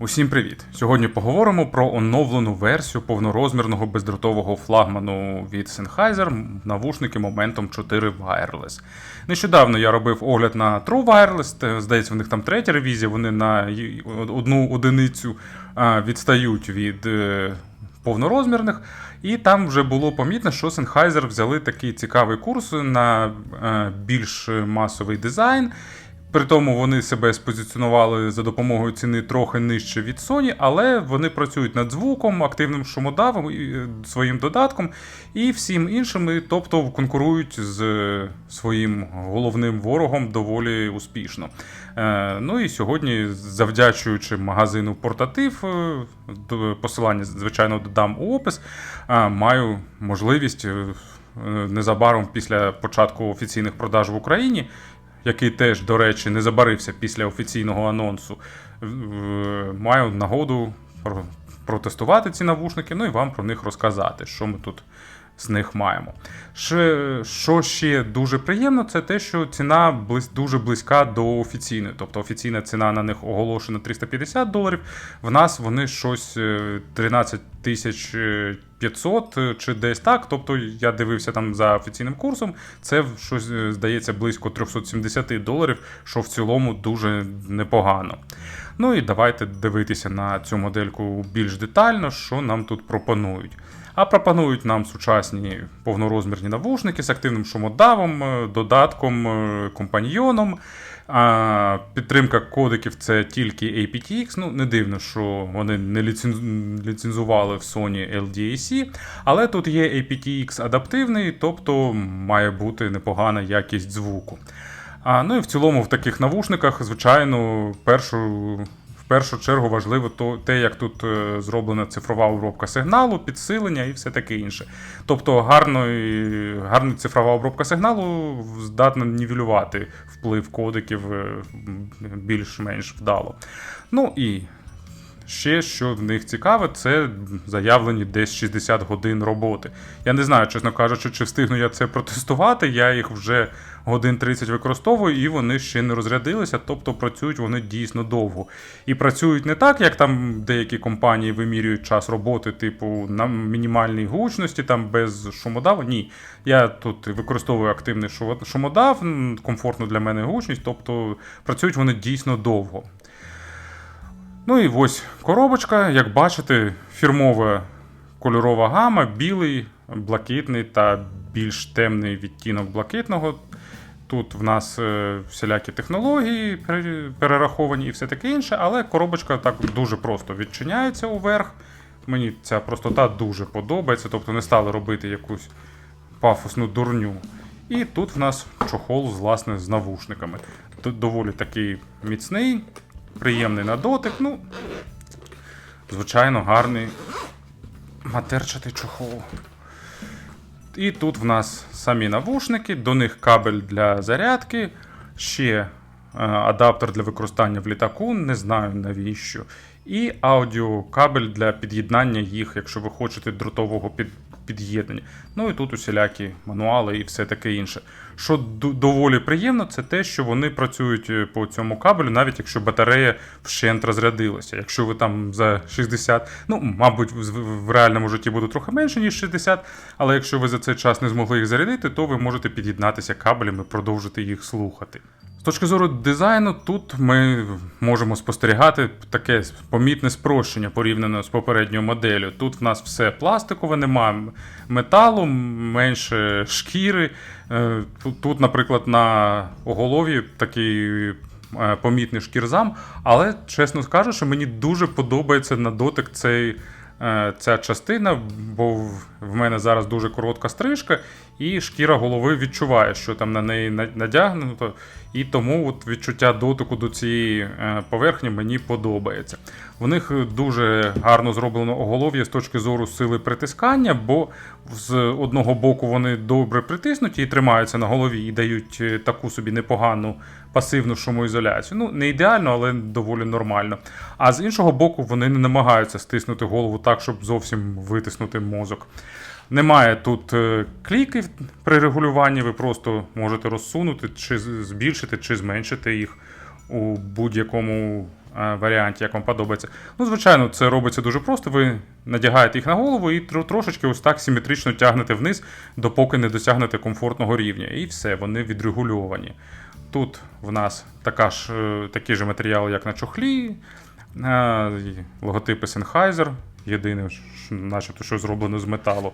Усім привіт! Сьогодні поговоримо про оновлену версію повнорозмірного бездротового флагману від Sennheiser навушники Momentum 4 Wireless. Нещодавно я робив огляд на True Wireless, здається, в них там третя ревізія, вони на одну одиницю відстають від е, повнорозмірних. І там вже було помітно, що Sennheiser взяли такий цікавий курс на е, більш масовий дизайн. При тому вони себе спозиціонували за допомогою ціни трохи нижче від Sony, але вони працюють над звуком, активним шумодавом, і, е, своїм додатком і всім іншим, і, тобто конкурують з е, своїм головним ворогом доволі успішно. Е, ну і сьогодні, завдячуючи магазину Портатив, посилання, звичайно, додам у опис, маю можливість. Незабаром після початку офіційних продаж в Україні який теж, до речі, не забарився після офіційного анонсу, маю нагоду про- протестувати ці навушники, ну і вам про них розказати, що ми тут з них маємо. Ще, що ще дуже приємно, це те, що ціна дуже близька до офіційної. Тобто офіційна ціна на них оголошена 350 доларів. В нас вони щось е, 13 тисяч е, 500 е, чи десь так. Тобто я дивився там за офіційним курсом. Це щось е, здається близько 370 доларів, що в цілому дуже непогано. Ну і давайте дивитися на цю модельку більш детально, що нам тут пропонують. А пропонують нам сучасні повнорозмірні навушники з активним шумодавом, е, додатком, е, компаньйоном. А підтримка кодеків це тільки aptX. Ну, не дивно, що вони не ліцензували в Sony LDAC, але тут є aptX адаптивний, тобто має бути непогана якість звуку. А, ну і в цілому в таких навушниках, звичайно, першу, першу чергу важливо то, те, як тут е, зроблена цифрова обробка сигналу, підсилення і все таке інше. Тобто гарної, гарна цифрова обробка сигналу здатна нівелювати вплив кодиків е, більш-менш вдало. Ну і Ще що в них цікаве, це заявлені десь 60 годин роботи. Я не знаю, чесно кажучи, чи встигну я це протестувати. Я їх вже годин 30 використовую, і вони ще не розрядилися, тобто працюють вони дійсно довго. І працюють не так, як там деякі компанії вимірюють час роботи, типу на мінімальній гучності, там без шумодаву. Ні. Я тут використовую активний шумодав, м, комфортну для мене гучність, тобто працюють вони дійсно довго. Ну і ось коробочка, як бачите, фірмова кольорова гама, білий, блакитний та більш темний відтінок блакитного. Тут в нас е, всілякі технології перераховані і все таке інше, але коробочка так дуже просто відчиняється уверх. Мені ця простота дуже подобається, тобто не стали робити якусь пафосну дурню. І тут в нас чохол власне з навушниками. Доволі такий міцний, приємний на дотик. Ну, звичайно, гарний матерчатий чохол. І тут в нас самі навушники, до них кабель для зарядки, ще е, адаптер для використання в літаку, не знаю навіщо. І аудіокабель для під'єднання їх, якщо ви хочете дротового під, під'єднання. Ну і тут усілякі мануали і все таке інше. Що доволі приємно, це те, що вони працюють е, по цьому кабелю, навіть якщо батарея вщент розрядилася. Якщо ви там за 60, ну, мабуть, в, реальному житті буде трохи менше, ніж 60, але якщо ви за цей час не змогли їх зарядити, то ви можете під'єднатися кабелем і продовжити їх слухати. Точки зору дизайну, тут ми можемо спостерігати таке помітне спрощення порівняно з попередньою моделлю. Тут в нас все пластикове, немає металу, менше шкіри. Е, Тут, наприклад, на оголов'ї такий е, помітний шкірзам, але чесно скажу, що мені дуже подобається на дотик цей. е, Ця частина, бо в- мене зараз дуже коротка стрижка, і шкіра голови відчуває, що там на неї на- надягнуто, і тому от відчуття дотику до цієї е, поверхні мені подобається. В них дуже гарно зроблено оголов'я з точки зору сили притискання, бо з одного боку вони добре притиснуті і тримаються на голові, і дають е, таку собі непогану пасивну шумоізоляцію. Ну, не ідеально, але доволі нормально. А з іншого боку, вони не намагаються стиснути голову так, щоб зовсім витиснути мозок. Немає тут е, кліків при регулюванні, ви просто можете розсунути, чи збільшити, чи зменшити їх у будь-якому е, варіанті, як вам подобається. Ну, звичайно, це робиться дуже просто. Ви надягаєте їх на голову і трошечки ось так симетрично тягнете вниз, допоки не досягнете комфортного рівня. І все, вони відрегульовані. Тут в нас така ж, е, такий же матеріал, як на чохлі, логотипи Sennheiser, єдине, начебто, що зроблено з металу.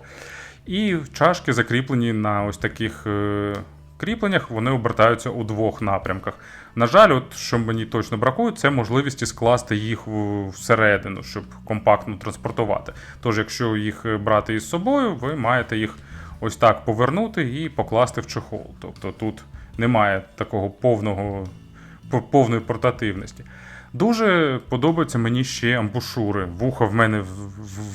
І чашки закріплені на ось таких е, кріпленнях, вони обертаються у двох напрямках. На жаль, от що мені точно бракує, це можливості скласти їх всередину, щоб компактно транспортувати. Тож, якщо їх е, брати із собою, ви маєте їх ось так повернути і покласти в чехол. Тобто тут немає такого повного, повної портативності. Дуже подобаються мені ще амбушури. Вуха в мене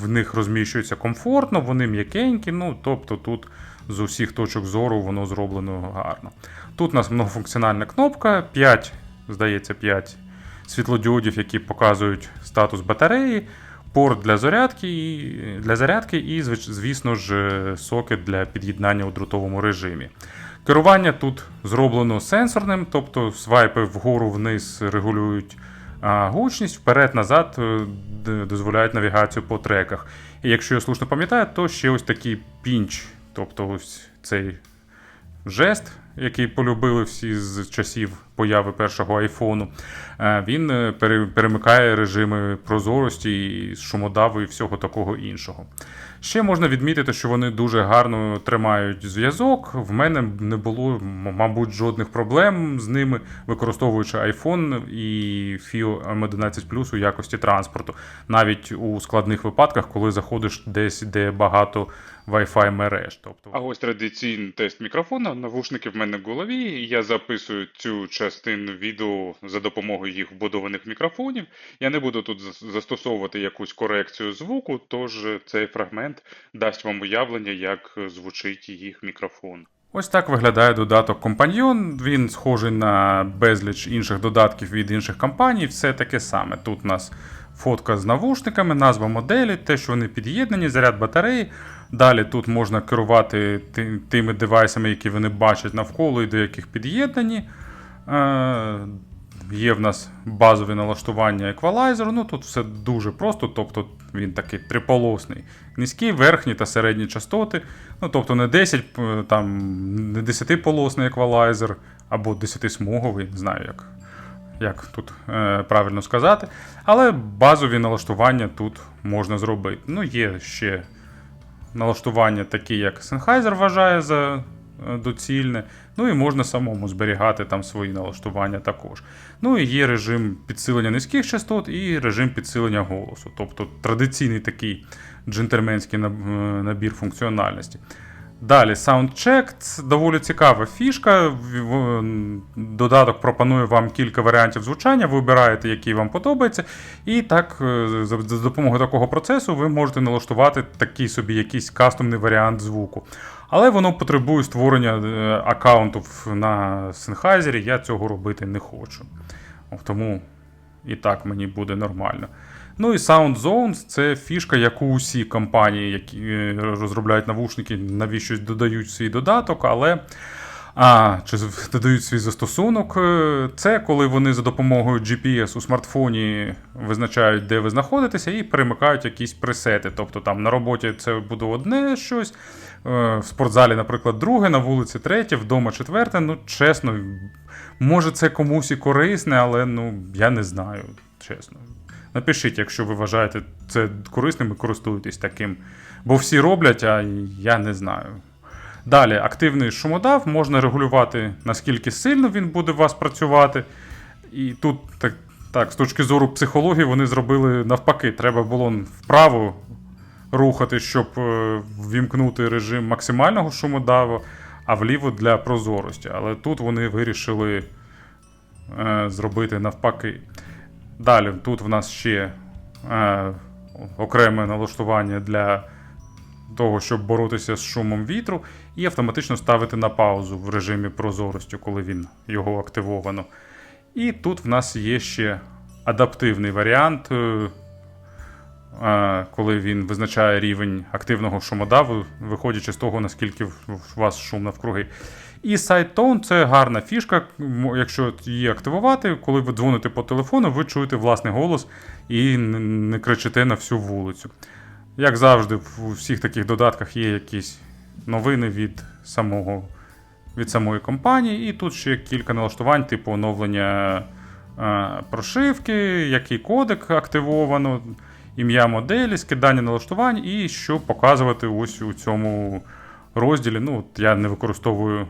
в, них розміщується комфортно, вони м'якенькі. Ну, тобто тут з усіх точок зору воно зроблено гарно. Тут у нас многофункціональна кнопка, 5, здається, 5 світлодіодів, які показують статус батареї, порт для зарядки, і, для зарядки і, звісно ж, сокет для під'єднання у дротовому режимі. Керування тут зроблено сенсорним, тобто свайпи вгору-вниз регулюють гучність, вперед-назад е, дозволяють навігацію по треках. І якщо я слушно пам'ятаю, то ще ось такий пінч, тобто ось цей жест, який полюбили всі з часів появи першого айфону, е, він е, перемикає режими прозорості, і шумодаву і всього такого іншого. Ще можна відмітити, що вони дуже гарно тримають зв'язок. В мене не було, мабуть, жодних проблем з ними, використовуючи iPhone і FIO M11 Plus у якості транспорту, навіть у складних випадках, коли заходиш десь, де багато Wi-Fi мереж. Тобто, а ось традиційний тест мікрофона. Навушники в мене в голові. і Я записую цю частину відео за допомогою їх вбудованих мікрофонів. Я не буду тут застосовувати якусь корекцію звуку, тож цей фрагмент дасть вам уявлення, як звучить їх мікрофон. Ось так виглядає додаток Companion. Він схожий на безліч інших додатків від інших компаній. Все таке саме. Тут у нас фотка з навушниками, назва моделі, те, що вони під'єднані, заряд батареї. Далі тут можна керувати тими девайсами, які вони бачать навколо і до яких під'єднані. Е, Є в нас базові налаштування еквалайзеру. Ну тут все дуже просто, тобто він такий триполосний. Низькі, верхні та середні частоти. Ну тобто не 10 там, не 10-полосний еквалайзер або 10-смуговий, не знаю як, як тут е, правильно сказати. Але базові налаштування тут можна зробити. Ну, є ще налаштування такі, як Sennheiser вважає за е, доцільне. Ну і можна самому зберігати там свої налаштування також. Ну і є режим підсилення низьких частот і режим підсилення голосу. Тобто традиційний такий джентльменський е, набір функціональності. Далі Soundcheck це доволі цікава фішка. Додаток пропонує вам кілька варіантів звучання, ви вибираєте, який вам подобається. І так, е, за за допомогою такого процесу ви можете налаштувати такий собі якийсь кастомний варіант звуку. Але воно потребує створення е, аккаунту на Sennheiser, я цього робити не хочу. Тому і так мені буде нормально. Ну і Sound Zones це фішка, яку усі компанії, які е, розробляють навушники, навіщось додають свій додаток, але. А, чи додають свій застосунок. Е, Це коли вони за допомогою GPS у смартфоні визначають, де ви знаходитеся, і перемикають якісь пресети. Тобто там на роботі це буде одне щось, е, в спортзалі, наприклад, друге, на вулиці третє, вдома четверте. Ну, чесно, може це комусь і корисне, але ну, я не знаю, чесно. Напишіть, якщо ви вважаєте це корисним і користуєтесь таким. Бо всі роблять, а я не знаю. Далі, активний шумодав можна регулювати, наскільки сильно він буде у вас працювати. І тут, так, так, з точки зору психології, вони зробили навпаки. Треба було вправо рухати, щоб е, ввімкнути режим максимального шумодаву, а вліво для прозорості. Але тут вони вирішили е, зробити навпаки. Далі, тут в нас ще е, окреме налаштування для того, щоб боротися з шумом вітру, і автоматично ставити на паузу в режимі прозорості, коли він його активовано. І тут в нас є ще адаптивний варіант, е, е, коли він визначає рівень активного шумодаву, виходячи з того, наскільки у вас шум навкруги. І SideTone – це гарна фішка, якщо її активувати, коли ви дзвоните по телефону, ви чуєте власний голос і не кричите на всю вулицю. Як завжди, в всіх таких додатках є якісь новини від самого від самої компанії, і тут ще кілька налаштувань, типу оновлення е, прошивки, який кодек активовано, ім'я моделі, скидання налаштувань, і що показувати ось у цьому розділі. Ну, от я не використовую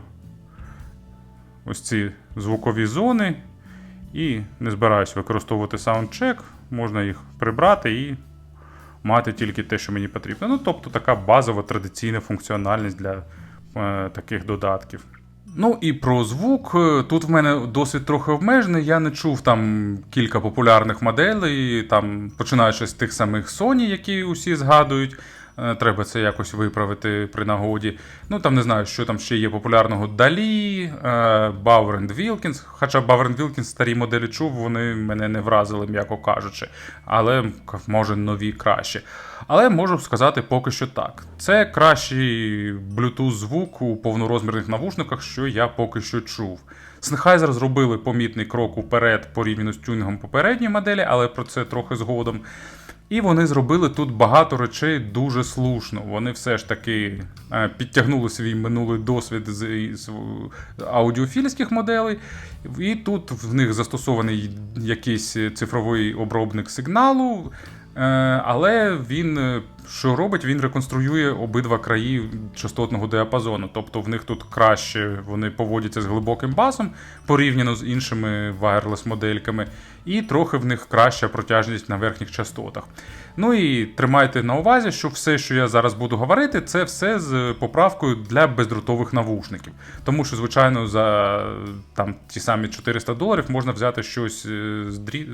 ось ці звукові зони і не збираюсь використовувати SoundCheck, можна їх прибрати і мати тільки те, що мені потрібно. Ну, тобто така базова традиційна функціональність для е, таких додатків. Ну і про звук. Е, Тут в мене досвід трохи обмежений. Я не чув там кілька популярних моделей, там починаючи з тих самих Sony, які усі згадують. Е, Треба це якось виправити при нагоді. Ну там не знаю, що там ще є популярного. Далі, Бауер Вілкінс. Хоча Бауер Вілкінс старі моделі чув, вони мене не вразили, м'яко кажучи. Але може нові краще. Але можу сказати поки що так. Це кращий Bluetooth звук у повнорозмірних навушниках, що я поки що чув. Sennheiser зробили помітний крок уперед порівняно з тюнінгом попередньої моделі, але про це трохи згодом. І вони зробили тут багато речей дуже слушно. Вони все ж таки е, підтягнули свій минулий досвід з, з аудіофільських моделей, і тут в них застосований якийсь цифровий обробник сигналу. е, Але він е, що робить, він реконструює обидва краї частотного діапазону. Тобто в них тут краще вони поводяться з глибоким басом порівняно з іншими wireless модельками, і трохи в них краща протяжність на верхніх частотах. Ну і тримайте на увазі, що все, що я зараз буду говорити, це все з поправкою для бездротових навушників. Тому що, звичайно, за там ті самі 400 доларів можна взяти щось е,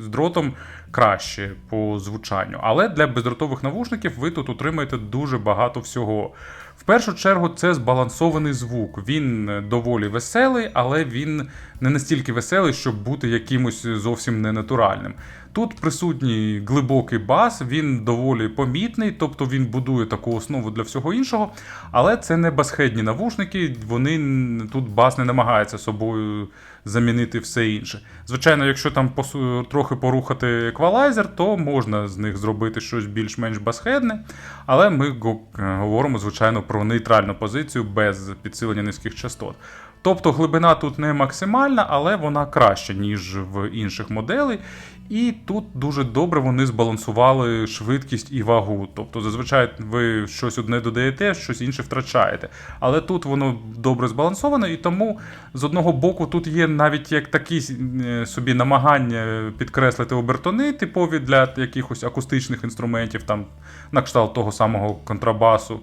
з дротом краще по звучанню. Але для бездротових навушників ви тут отримаєте дуже багато всього. В першу чергу це збалансований звук. Він е, доволі веселий, але він не настільки веселий, щоб бути якимось зовсім ненатуральним. Тут присутній глибокий бас, він доволі помітний, тобто він будує таку основу для всього іншого. Але це не басхедні навушники, вони тут бас не намагається собою замінити все інше. Звичайно, якщо там трохи порухати еквалайзер, то можна з них зробити щось більш-менш басхедне. Але ми говоримо, звичайно, про нейтральну позицію без підсилення низьких частот. Тобто глибина тут не максимальна, але вона краща, ніж в інших моделей. І тут дуже добре вони збалансували швидкість і вагу. Тобто, зазвичай ви щось одне додаєте, щось інше втрачаєте. Але тут воно добре збалансоване, і тому з одного боку тут є навіть як такі е, собі намагання підкреслити обертони, типові для якихось акустичних інструментів, там на кшталт того самого контрабасу.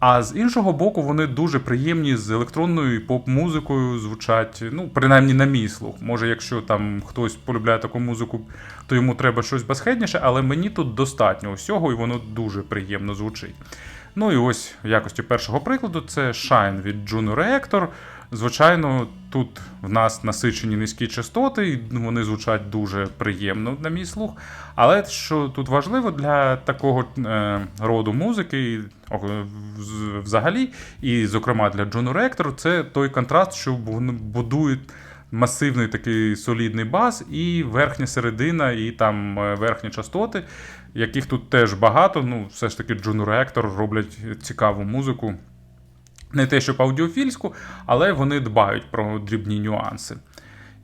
А з іншого боку, вони дуже приємні з електронною і поп-музикою звучать, ну, принаймні на мій слух. Може, якщо там хтось полюбляє таку музику, то йому треба щось басхедніше, але мені тут достатньо усього, і воно дуже приємно звучить. Ну і ось в якості першого прикладу це Shine від Juno Reactor. Звичайно, тут в нас насичені низькі частоти, і вони звучать дуже приємно на мій слух. Але що тут важливо для такого е, роду музики, взагалі, і, зокрема, для Juno Reactor, це той контраст, що будують масивний такий солідний бас, і верхня середина, і там е, верхні частоти, яких тут теж багато. Ну, все ж таки, Juno Reactor роблять цікаву музику. Не те, щоб аудіофільську, але вони дбають про дрібні нюанси.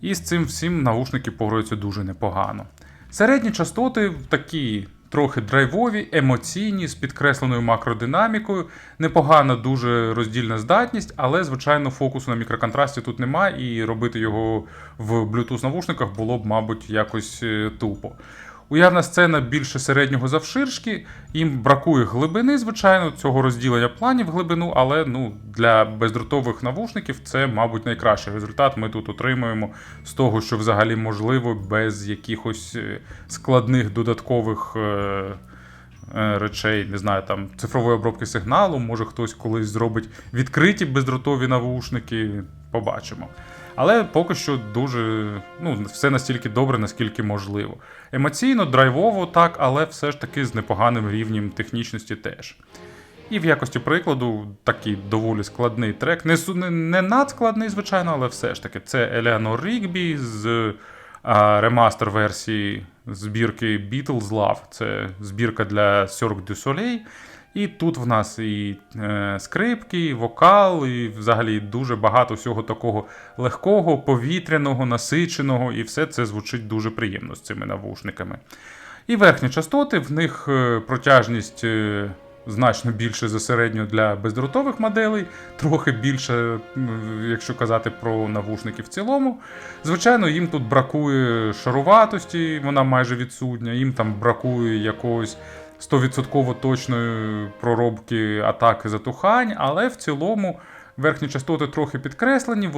І з цим всім навушники поруються дуже непогано. Середні частоти такі трохи драйвові, емоційні, з підкресленою макродинамікою, непогана дуже роздільна здатність, але, звичайно, фокусу на мікроконтрасті тут немає, і робити його в Bluetooth навушниках було б, мабуть, якось е, тупо. Уявна сцена більше середнього завширшки, їм бракує глибини, звичайно, цього розділення планів глибину, але ну, для бездротових навушників це, мабуть, найкращий результат. Ми тут отримуємо з того, що взагалі можливо, без якихось е, складних додаткових. е, е, Речей, не знаю, там цифрової обробки сигналу, може хтось колись зробить відкриті бездротові навушники, побачимо. Але поки що дуже ну, все настільки добре, наскільки можливо. Емоційно, драйвово, так, але все ж таки з непоганим рівнем технічності теж. І в якості прикладу такий доволі складний трек. Не, не, не надскладний, звичайно, але все ж таки. Це Елеонор Рігбі з а, ремастер версії збірки Beatles Love. Це збірка для Cirque du Soleil. І тут в нас і е, скрипки, і вокал, і взагалі дуже багато всього такого легкого, повітряного, насиченого, і все це звучить дуже приємно з цими навушниками. І верхні частоти, в них е, протяжність е, значно більше за середню для бездротових моделей, трохи більше, якщо казати про навушники в цілому. Звичайно, їм тут бракує шаруватості, вона майже відсутня, їм там бракує якогось 100% точної проробки атаки затухань, але в цілому. Верхні частоти трохи підкреслені,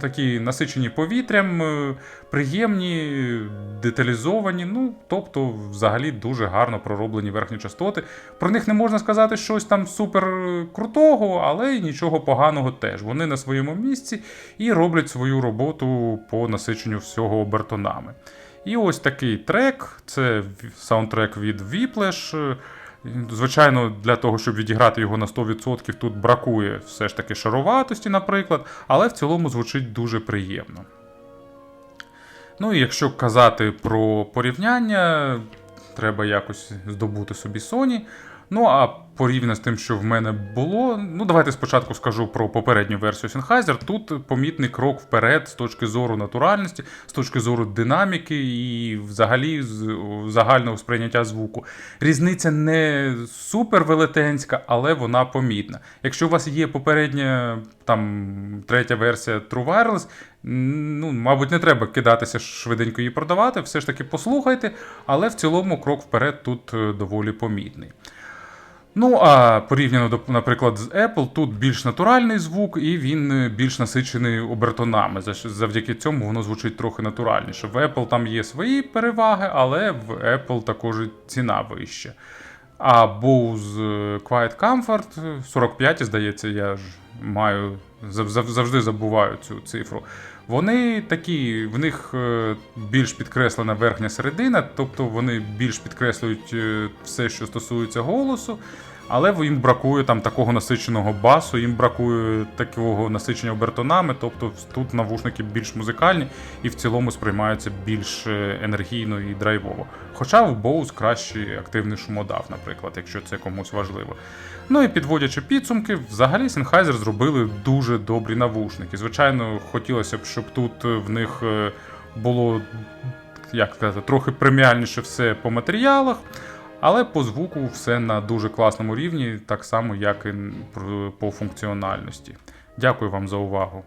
такі насичені повітрям, е, приємні, деталізовані. Ну, тобто, взагалі дуже гарно пророблені верхні частоти. Про них не можна сказати щось там супер крутого, але й нічого поганого теж. Вони на своєму місці і роблять свою роботу по насиченню всього обертонами. І ось такий трек це саундтрек від Whiplash. Звичайно, для того, щоб відіграти його на 100%, тут бракує все ж таки шаруватості, наприклад, але в цілому звучить дуже приємно. Ну і якщо казати про порівняння, треба якось здобути собі Sony. Ну а порівняно з тим, що в мене було, ну давайте спочатку скажу про попередню версію Sennheiser. Тут помітний крок вперед з точки зору натуральності, з точки зору динаміки і взагалі з загального сприйняття звуку. Різниця не супер велетенська, але вона помітна. Якщо у вас є попередня там третя версія True Wireless, ну, мабуть, не треба кидатися швиденько її продавати, все ж таки послухайте, але в цілому крок вперед тут е, доволі помітний. Ну, а порівняно, до- наприклад, з Apple, тут більш натуральний звук, і він е, більш насичений обертонами. Завдяки цьому воно звучить трохи натуральніше. В Apple там є свої переваги, але в Apple також ціна вища. А Bose е, Quiet Comfort е, 45, здається, я ж маю зав- зав- завжди забуваю цю цифру. Вони такі, в них е, більш підкреслена верхня середина, тобто вони більш підкреслюють е, все, що стосується голосу, але їм бракує там такого насиченого басу, їм бракує такого насичення обертонами, тобто тут навушники більш музикальні і в цілому сприймаються більш е, енергійно і драйвово. Хоча в Bose кращий активний шумодав, наприклад, якщо це комусь важливо. Ну і підводячи підсумки, взагалі Sennheiser зробили дуже добрі навушники. Звичайно, хотілося б, щоб тут е, в них е, було як сказати, трохи преміальніше все по матеріалах, але по звуку все на дуже класному рівні, так само, як і по функціональності. Дякую вам за увагу.